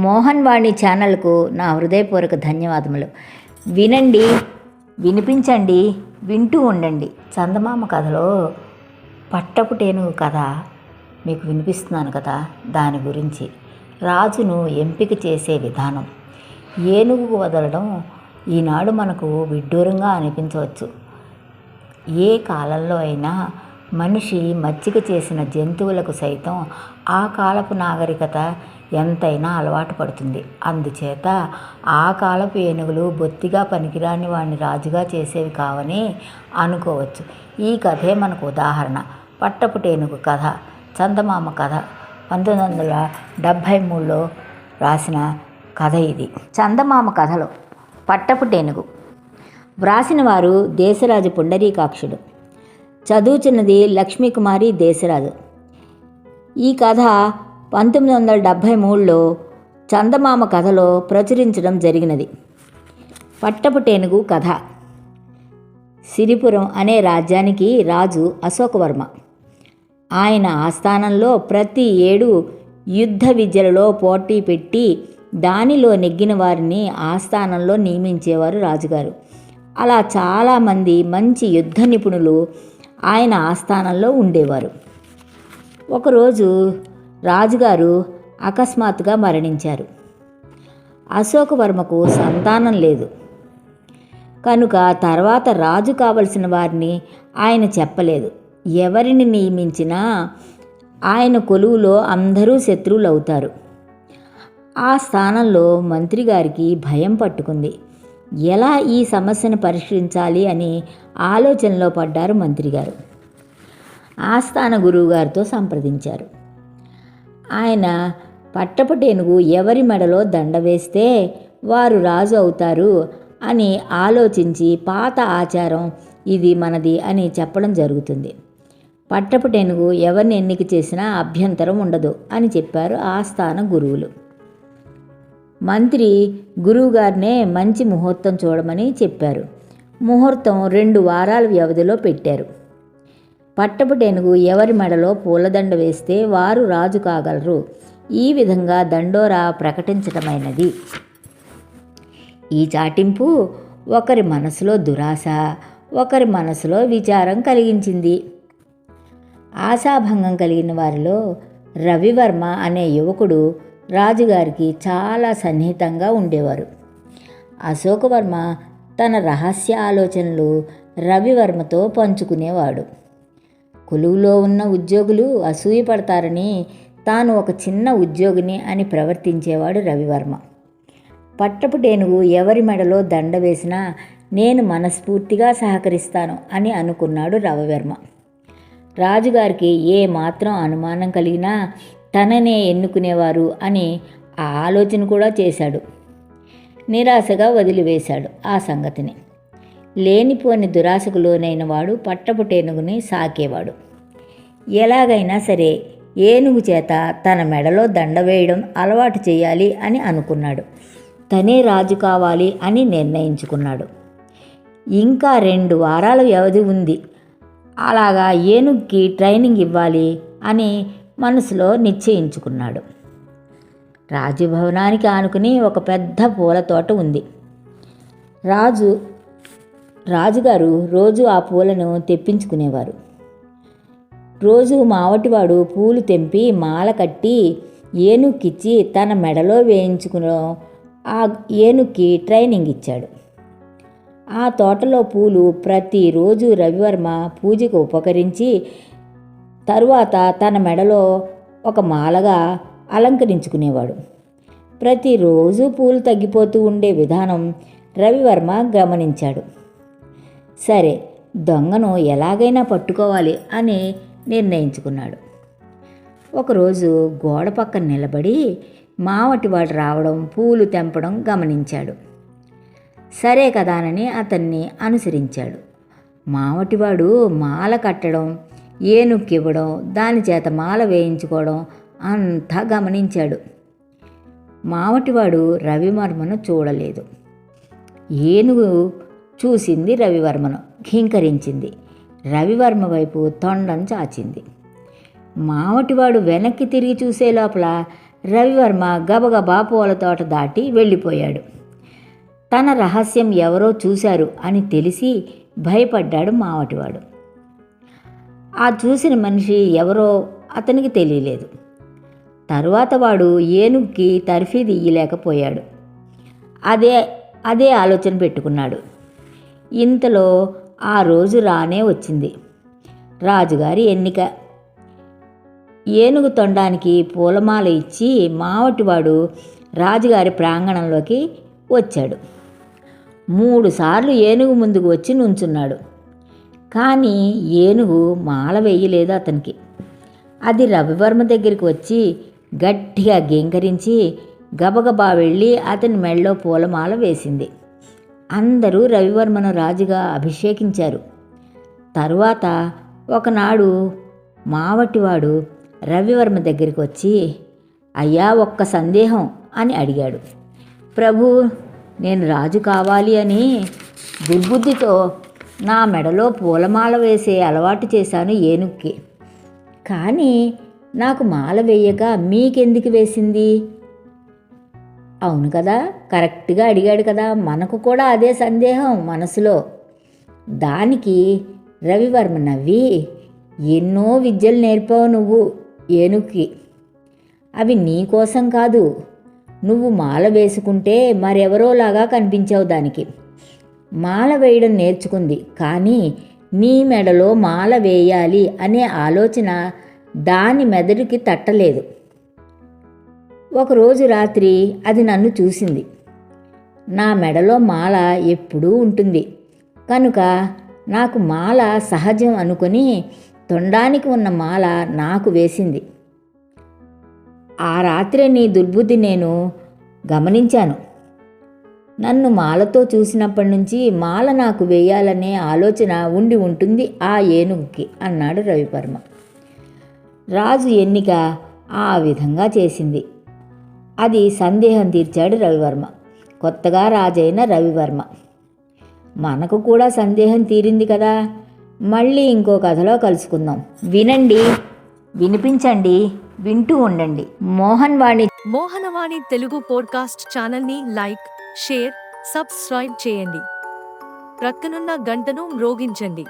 మోహన్ వాణి ఛానల్కు నా హృదయపూర్వక ధన్యవాదములు. వినండి వినిపించండి వింటూ ఉండండి. చందమామ కథలో పట్టపుటేనుగు కథ మీకు వినిపిస్తున్నాను కదా? దాని గురించి. రాజును ఎంపిక చేసే విధానం. ఏనుగు వదలడం ఈనాడు మనకు విడ్డూరంగా అనిపించవచ్చు. ఏ కాలంలో అయినా మనిషి మచ్చిక చేసిన జంతువులకు సైతం ఆ కాలపు నాగరికత ఎంతైనా అలవాటు పడుతుంది. అందుచేత ఆ కాలపు ఏనుగులు బొత్తిగా పనికిరాని వాడిని రాజుగా చేసేవి కావని అనుకోవచ్చు. ఈ కథే మనకు ఉదాహరణ. పట్టపుటేనుగు కథ చందమామ కథ పంతొమ్మిది వందల డెబ్భై మూడులో రాసిన కథ ఇది. చందమామ కథలో పట్టపుటేనుగు వ్రాసిన వారు దేశరాజు పుండరీకాక్షుడు. చదువుచున్నది లక్ష్మీకుమారి దేశరాజు. ఈ కథ పంతొమ్మిది వందల డెబ్భై మూడులో చందమామ కథలో ప్రచురించడం జరిగినది. పట్టపుటేనుగు కథ. సిరిపురం అనే రాజ్యానికి రాజు అశోకవర్మ. ఆయన ఆస్థానంలో ప్రతి ఏడు యుద్ధ విద్యలలో పోటీ పెట్టి దానిలో నెగ్గిన వారిని ఆస్థానంలో నియమించేవారు రాజుగారు. అలా చాలామంది మంచి యుద్ధ నిపుణులు ఆయన ఆస్థానంలో ఉండేవారు. ఒకరోజు రాజుగారు అకస్మాత్తుగా మరణించారు. అశోకవర్మకు సంతానం లేదు. కనుక తర్వాత రాజు కావలసిన వారిని ఆయన చెప్పలేదు. ఎవరిని నియమించినా ఆయన కొలువులో అందరూ శత్రువులు అవుతారు ఆ స్థానంలో మంత్రి గారికి భయం పట్టుకుంది. ఎలా ఈ సమస్యను పరిష్కరించాలి అని ఆలోచనలో పడ్డారు మంత్రి గారు ఆస్థాన గురువు గారితో సంప్రదించారు. ఆయన పట్టపటేనుగు ఎవరి మెడలో దండ వేస్తే వారు రాజు అవుతారు అని ఆలోచించి పాత ఆచారం ఇది మనది అని చెప్పడం జరుగుతుంది. పట్టపటేనుగు ఎవరిని ఎన్నిక చేసినా అభ్యంతరం ఉండదు అని చెప్పారు ఆస్థాన గురువులు. మంత్రి గురువుగారినే మంచి ముహూర్తం చూడమని చెప్పారు. ముహూర్తం రెండు వారాల వ్యవధిలో పెట్టారు. పట్టపుటేనుగు ఎవరి మెడలో పూలదండ వేస్తే వారు రాజు కాగలరు. ఈ విధంగా దండోరా ప్రకటించటమైనది. ఈ చాటింపు ఒకరి మనసులో దురాశ ఒకరి మనసులో విచారం కలిగించింది. ఆశాభంగం కలిగిన వారిలో రవివర్మ అనే యువకుడు రాజుగారికి చాలా సన్నిహితంగా ఉండేవారు. అశోకవర్మ తన రహస్య ఆలోచనలు రవివర్మతో పంచుకునేవాడు. కొలువులో ఉన్న ఉద్యోగులు అసూయపడతారని తాను ఒక చిన్న ఉద్యోగిని అని ప్రవర్తించేవాడు రవివర్మ. పట్టపుటేనుగు ఎవరి మెడలో దండ వేసినా నేను మనస్ఫూర్తిగా సహకరిస్తాను అని అనుకున్నాడు రవివర్మ. రాజుగారికి ఏ మాత్రం అనుమానం కలిగినా తననే ఎన్నుకునేవారు అని ఆ ఆలోచన కూడా చేశాడు. నిరాశగా వదిలివేశాడు ఆ సంగతిని. లేనిపోని దురాశకు లోనైన వాడు పట్టపుటేనుగుని సాకేవాడు. ఎలాగైనా సరే ఏనుగు చేత తన మెడలో దండ వేయడం అలవాటు చేయాలి అని అనుకున్నాడు. తనే రాజు కావాలి అని నిర్ణయించుకున్నాడు. ఇంకా రెండు వారాల వ్యవధి ఉంది. అలాగా ఏనుగుకి ట్రైనింగ్ ఇవ్వాలి అని మనసులో నిశ్చయించుకున్నాడు. రాజభవనానికి ఆనుకుని ఒక పెద్ద పూల తోట ఉంది. రాజు రాజుగారు రోజు ఆ పూలను తెప్పించుకునేవారు. రోజు మావటివాడు పూలు తెంపి మాల కట్టి ఏనుక్కిచ్చి తన మెడలో వేయించుకుని ఆ ఏనుక్కి ట్రైనింగ్ ఇచ్చాడు. ఆ తోటలో పూలు ప్రతిరోజు రవివర్మ పూజకు ఉపకరించి తరువాత తన మెడలో ఒక మాలగా అలంకరించుకునేవాడు. ప్రతిరోజు పూలు తగ్గిపోతూ ఉండే విధానం రవివర్మ గమనించాడు. సరే దొంగను ఎలాగైనా పట్టుకోవాలి అని నిర్ణయించుకున్నాడు. ఒకరోజు గోడ పక్కన నిలబడి మావటివాడు రావడం పూలు తెంపడం గమనించాడు. సరే కదానని అతన్ని అనుసరించాడు. మావటివాడు మాల కట్టడం ఏనుక్కివ్వడం దాని చేత మాల వేయించుకోవడం అంతా గమనించాడు. మావటివాడు రవివర్మను చూడలేదు. ఏనుగు చూసింది రవివర్మను ఘీంకరించింది. రవివర్మ వైపు తొండం చాచింది. మావటివాడు వెనక్కి తిరిగి చూసే లోపల రవివర్మ గబగబా పూల తోట దాటి వెళ్ళిపోయాడు. తన రహస్యం ఎవరో చూశారు అని తెలిసి భయపడ్డాడు మావటివాడు. ఆ చూసిన మనిషి ఎవరో అతనికి తెలియలేదు. తరువాత వాడు ఏనుగుకి తర్ఫీది ఇయ్యలేకపోయాడు. అదే అదే ఆలోచన పెట్టుకున్నాడు. ఇంతలో ఆ రోజు రానే వచ్చింది. రాజుగారి ఎన్నిక. ఏనుగు తొండానికి పూలమాల ఇచ్చి మావటివాడు రాజుగారి ప్రాంగణంలోకి వచ్చాడు. మూడుసార్లు ఏనుగు ముందుకు వచ్చి నుంచున్నాడు. కానీ ఏనుగు మాల వేయలేదు అతనికి. అది రవివర్మ దగ్గరికి వచ్చి గట్టిగా గేంకరించి గబగబా వెళ్ళి అతని మెళ్ళో పూలమాల వేసింది. అందరూ రవివర్మను రాజుగా అభిషేకించారు. తరువాత ఒకనాడు మావటివాడు రవివర్మ దగ్గరికి వచ్చి అయ్యా ఒక్క సందేహం అని అడిగాడు. ప్రభు నేను రాజు కావాలి అని దుర్బుద్ధితో నా మెడలో పూలమాల వేసే అలవాటు చేశాను ఏనుక్కి కానీ నాకు మాల వేయగా మీకెందుకు వేసింది? అవును కదా? కరెక్ట్గా అడిగాడు కదా? మనకు కూడా అదే సందేహం మనసులో. దానికి రవివర్మ నవ్వి ఎన్నో విద్యలు నేర్పావు నువ్వు ఏనుక్కి. అవి నీ కోసం కాదు. నువ్వు మాల వేసుకుంటే మరెవరోలాగా కనిపించావు దానికి. మాల వేయడం నేర్చుకుంది కానీ నీ మెడలో మాల వేయాలి అనే ఆలోచన దాని మెదడుకి తట్టలేదు. ఒకరోజు రాత్రి అది నన్ను చూసింది. నా మెడలో మాల ఎప్పుడూ ఉంటుంది. కనుక నాకు మాల సహజం అనుకొని తొండానికి ఉన్న మాల నాకు వేసింది. ఆ రాత్రి నీ దుర్బుద్ధి నేను గమనించాను. నన్ను మాలతో చూసినప్పటి నుంచి మాల నాకు వేయాలనే ఆలోచన ఉండి ఉంటుంది ఆ ఏనుగుకి అన్నాడు రవివర్మ. రాజు ఎన్నిక ఆ విధంగా చేసింది. అది సందేహం తీర్చాడు రవివర్మ. కొత్తగా రాజైన రవివర్మ. మనకు కూడా సందేహం తీరింది కదా? మళ్ళీ ఇంకో కథలో కలుసుకుందాం. వినండి వినిపించండి వింటూ ఉండండి. మోహన్ వాణి మోహనవాణి తెలుగు పోడ్కాస్ట్ ఛానల్ని లైక్ షేర్ సబ్స్క్రైబ్ చేయండి. ప్రక్కనున్న గంటను మ్రోగించండి.